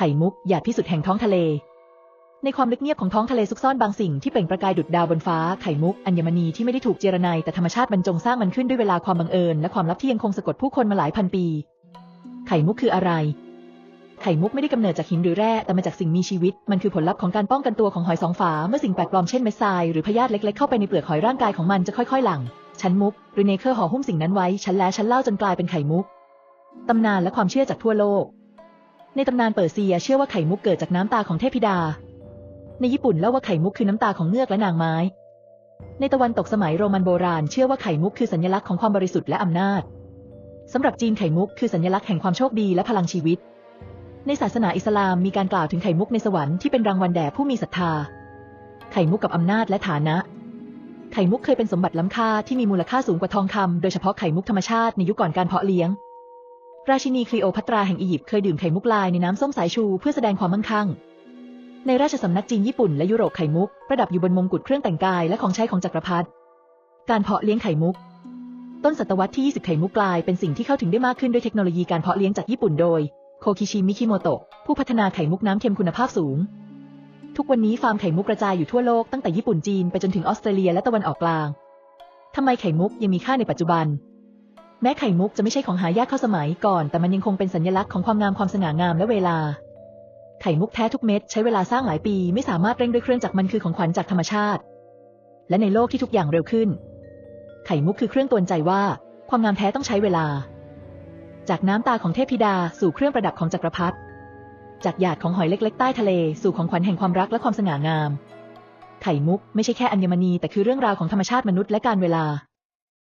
ไข่มุกหยาดที่สุดแห่งท้องทะเล ในความลึกเงียบของท้องทะเลซุกซ่อนบางสิ่งที่เปล่งประกายดุจดาวบนฟ้าไข่มุกอัญมณีที่ไม่ได้ถูกเจรไนแต่ธรรมชาติบรรจงสร้างมันขึ้นด้วยเวลาความบังเอิญและความลับที่ยังคงสะกดผู้คนมาหลายพันปี ไข่มุกคืออะไร ไข่มุกไม่ได้กำเนิดจากหินหรือแร่แต่มาจากสิ่งมีชีวิต มันคือผลลัพธ์ของการป้องกันตัวของหอยสองฝาเมื่อสิ่งแปลกปลอมเช่นเม็ดทรายหรือพยาธิเล็กๆเข้าไปในเปลือกหอยร่างกายของมันจะค่อยๆหลั่งชั้นมุกหรือเนเคอร์ห่อหุ้มสิ่งนั้นไว้ชั้นแล้วชั้นเล่าจนกลายเป็นไข่มุกตำนานและความเชื่อจากทั่วโลก ในตำนานเปอร์เซียเชื่อว่าไข่มุกเกิดจากน้ำตาของเทพธิดา ในญี่ปุ่นเล่าว่าไข่มุกคือน้ำตาของเงือกและนางไม้ ในตะวันตกสมัยโรมันโบราณเชื่อว่าไข่มุกคือสัญลักษณ์ของความบริสุทธิ์และอำนาจสำหรับจีนไข่มุกคือสัญลักษณ์แห่งความโชคดีและพลังชีวิต ในศาสนาอิสลามมีการกล่าวถึงไข่มุกในสวรรค์ที่เป็นรางวัลแด่ผู้มีศรัทธา ไข่มุกกับอำนาจและฐานะ ไข่มุกเคยเป็นสมบัติล้ำค่าที่มีมูลค่าสูงกว่าทองคำโดยเฉพาะไข่มุกธรรมชาติในยุคก่อนการเพาะเลี้ยง ราชินีคลีโอพัตราแห่งอียิปต์เคยดื่มไข่มุกลายในน้ำส้มสายชูเพื่อแสดงความมั่งคั่ง ในราชสำนักจีนญี่ปุ่นและยุโรปไข่มุกประดับอยู่บนมงกุฎเครื่องแต่งกายและของใช้ของจักรพรรดิ การเพาะเลี้ยงไข่มุก ต้นศตวรรษที่ 20 ไข่มุกลายเป็นสิ่งที่เข้าถึงได้มากขึ้นด้วยเทคโนโลยีการเพาะเลี้ยงจากญี่ปุ่นโดยโคคิชิมิคิโมโตะผู้พัฒนาไข่มุกน้ำเค็มคุณภาพสูง ทุกวันนี้ฟาร์มไข่มุกกระจายอยู่ทั่วโลกตั้งแต่ญี่ปุ่นจีนไปจนถึงออสเตรเลียและตะวันออกกลางทำไมไข่มุกยังมีค่าในปัจจุบัน แม้ไข่มุกจะไม่ใช่ของหายากเข้าสมัยก่อน แต่มันยังคงเป็นสัญลักษณ์ของความงามความสง่างามและเวลา ไข่มุกแท้ทุกเม็ดใช้เวลาสร้างหลายปี ไม่สามารถเร่งด้วยเครื่องจักรมันคือของขวัญจากธรรมชาติ และในโลกที่ทุกอย่างเร็วขึ้น ไข่มุกคือเครื่องตวนใจว่า ความงามแท้ต้องใช้เวลา จากน้ำตาของเทพธิดาสู่เครื่องประดับของจักรพรรดิจากหยาดของหอยเล็ก ๆ ใต้ทะเล สู่ของขวัญแห่งความรักและความสง่างาม ไข่มุกไม่ใช่แค่อัญมณีแต่คือเรื่องราวของธรรมชาติมนุษย์และการเวลา